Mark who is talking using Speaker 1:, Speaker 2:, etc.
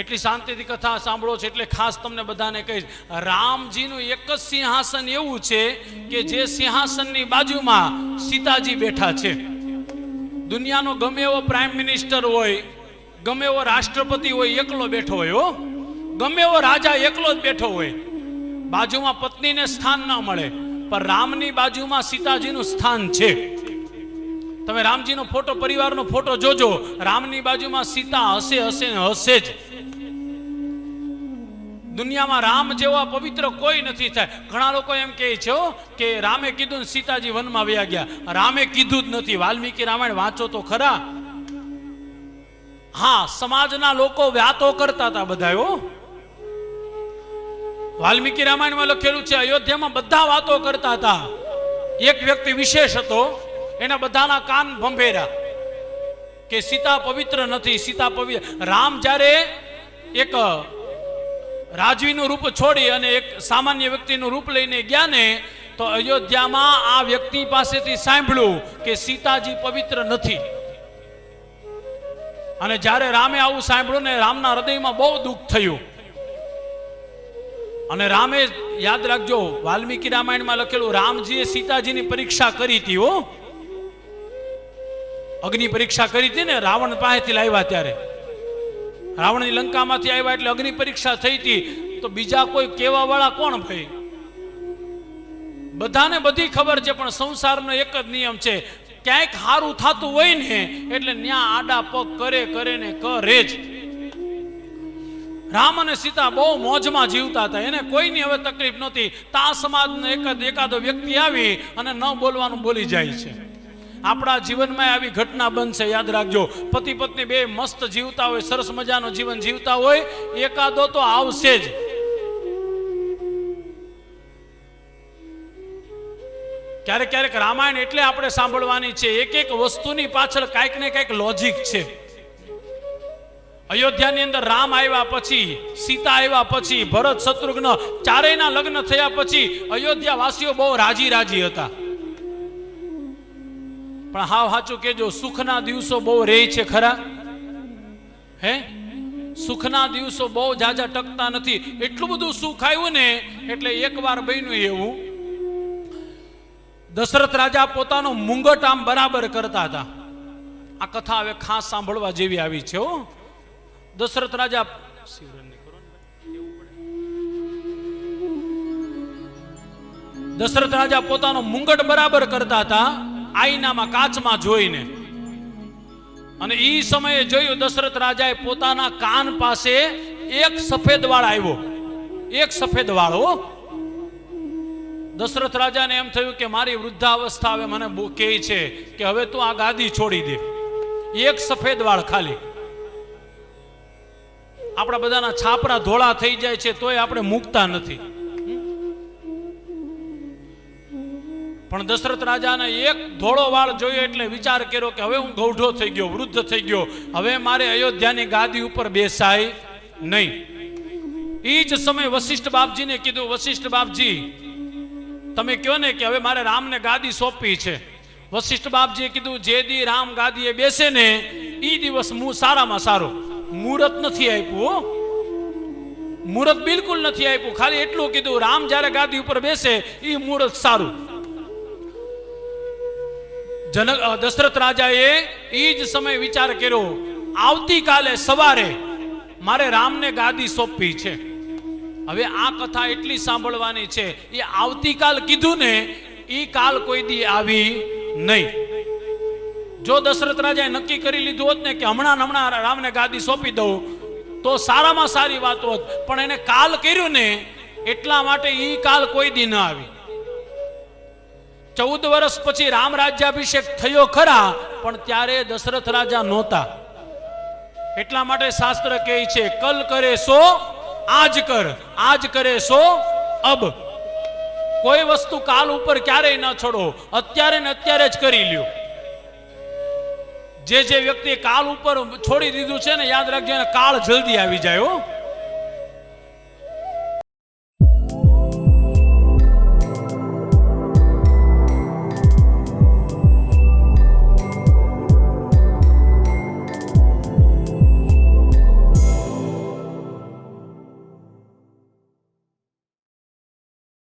Speaker 1: એટલી શાંતિથી કથા સાંભળો છો એટલે ખાસ તમને બધાને કહીશ, રામજીનું એક જ સિંહાસન એવું છે કે જે સિંહાસનની બાજુમાં સીતાજી બેઠા છે. દુનિયાનો ગમે એવો પ્રાઇમ મિનિસ્ટર હોય, ગમે એવો રાષ્ટ્રપતિ હોય, એકલો બેઠો હોય, હો. ગમે એવો રાજા એકલો જ બેઠો હોય. બાજુમાં પત્નીને સ્થાન ના મળે, પણ રામની બાજુમાં સીતાજીનું સ્થાન છે. તમે રામજીનો ફોટો, પરિવારનો ફોટો જોજો. રામની બાજુમાં સીતા હશે હશે ને હશે જ. દુનિયામાં રામ જેવા પવિત્ર કોઈ નથી થાય. ઘણા લોકો એમ કહે છે કે રામે કીધું સીતાજી વનમાં વ્યા ગયા. રામે કીધું જ નથી. વાલ્મીકી રામાયણ વાંચો તો ખરા. હા, સમાજના લોકો વાતો કરતા હતા બધા હો. વાલ્મીકી રામાયણમાં લખેલું છે, અયોધ્યામાં બધા વાતો કરતા હતા. એક વ્યક્તિ વિશેષ હતો. એના બધાના કાન ભંભેરા. કે સીતા પવિત્ર નથી, સીતા પવિત્ર. રામ જ્યારે એક રાજવીનું રૂપ છોડી અને એક સામાન્ય વ્યક્તિનું રૂપ લઈને ગયા ને, તો અયોધ્યામાં આ વ્યક્તિ પાસેથી સાંભળ્યું કે સીતાજી પવિત્ર નથી. અને જ્યારે રામે આવું સાંભળ્યું ને, રામના હૃદયમાં બહુ દુઃખ થયું. અને રામે યાદ રાખજો, વાલ્મીકી રામાયણમાં લખેલું, રામજીએ સીતાજીની પરીક્ષા કરી હતી હો. અગ્નિ પરીક્ષા કરી હતી ને, રાવણ પાસેથી લાવ્યા ત્યારે. રાવણની લંકામાંથી આવ્યા એટલે અગ્નિ પરીક્ષા થઈ હતી. તો બીજા કોઈ કેવા વાળા કોણ ભાઈ? બધાને બધી ખબર છે, પણ સંસારનો એક જ નિયમ છે. ક્યાંક સારું થતું હોય ને, એટલે ન્યા આડા પગ કરે કરે ને કરે જ. રામ અને સીતા બહુ મોજમાં જીવતા હતા. એને કોઈની હવે તકલીફ નહોતી. તા સમાજનો એક જ એકાદો વ્યક્તિ આવી અને ન બોલવાનું બોલી જાય છે. આપણા જીવનમાં આવી ઘટના બનશે યાદ રાખજો. પતિ પત્ની બે મસ્ત જીવતા હોય, સરસ મજાનું જીવન જીવતા હોય, એકાદો તો આવશે જ. ક્યારેક ક્યારેક રામાયણ એટલે આપણે સાંભળવાની છે, એક એક વસ્તુની પાછળ કાંઈક ને કાંઈક લોજિક છે. અયોધ્યાની અંદર રામ આવ્યા પછી, સીતા આવ્યા પછી, ભરત, શત્રુઘ્ન ચારેયના લગ્ન થયા પછી અયોધ્યા વાસીઓ બહુ રાજી રાજી હતા. પણ હાવ સાચું કેજો સુખના દિવસો બહુ રહે છે ખરા. હે? સુખના દિવસો બહુ જાજા ટકતા નથી. એટલું બધું સુખ આવ્યું ને, એટલે એકવાર બન્યું એવું. દશરથ રાજા પોતાનો મુંગટ આમ બરાબર કરતા હતા. આ કથા હવે ખાસ સાંભળવા જેવી આવી છે, હો. દશરથ રાજા દશરથ રાજા પોતાનો મુંગટ બરાબર કરતા હતા. આઈનામાં કાચમાં જોઈને. અને એ સમયે જોયું દશરથ રાજાએ પોતાના કાન પાસે એક સફેદ વાળ આવ્યો. એક સફેદ વાળો દશરથ રાજાને એમ થયું કે મારી વૃદ્ધાવસ્થા હવે મને કહે છે કે હવે તું આ ગાદી છોડી દે. એક સફેદ વાળ ખાલી. આપણા બધાના છાપરા ધોળા થઈ જાય છે, તોય આપણે મૂકતા નથી. પણ દશરથ રાજાને એક ધોળો વાળ જોયો એટલે વિચાર કર્યો કે હવે હું ગૌઢો થઈ ગયો, વૃદ્ધ થઈ ગયો. હવે મારે અયોધ્યાની ગાદી ઉપર બેસાય નહીં. એ જ સમય વશિષ્ઠ બાપજીને કીધું, વશિષ્ઠ બાપજી, તમે કહો ને કે હવે મારે રામને ગાદી સોંપી છે. વશિષ્ઠ બાપજીએ કીધું, જે દી રામ ગાદીએ બેસે ને એ દિવસ હું સારામાં સારો. મુહૂર્ત નથી આપ્યું મુહૂર્ત બિલકુલ નથી આપ્યું. ખાલી એટલું કીધું, રામ જ્યારે ગાદી ઉપર બેસે એ મુહૂર્ત સારું. જનક દશરથ રાજાએ એ જ સમય વિચાર કર્યો, આવતીકાલે સવારે મારે રામને ગાદી સોંપવી છે. હવે આ કથા એટલી સાંભળવાની છે, એ આવતીકાલ કીધું ને, એ કાલ કોઈ દી આવી નહીં. જો દશરથ રાજાએ નક્કી કરી લીધું હોત ને કે હમણાં હમણાં રામને ગાદી સોંપી દઉં, તો સારામાં સારી વાત હોત. પણ એને કાલ કર્યું ને, એટલા માટે એ કાલ કોઈ દી ન આવી. ચૌદ વર્ષ પછી રામ રાજ્યાભિષેક થયો ખરા, પણ ત્યારે દશરથ રાજા નહોતા. એટલા માટે શાસ્ત્ર કહે છે, કલ કરે સો, આજ કર, આજ કરે સો, અબ. કોઈ વસ્તુ કાલ ઉપર ક્યારેય ન છોડો, અત્યારે ને અત્યારે જ કરી લ્યો. જે જે વ્યક્તિ કાલ ઉપર છોડી દીધું છે ને, યાદ રાખજો કાળ જલ્દી આવી જાય, હો.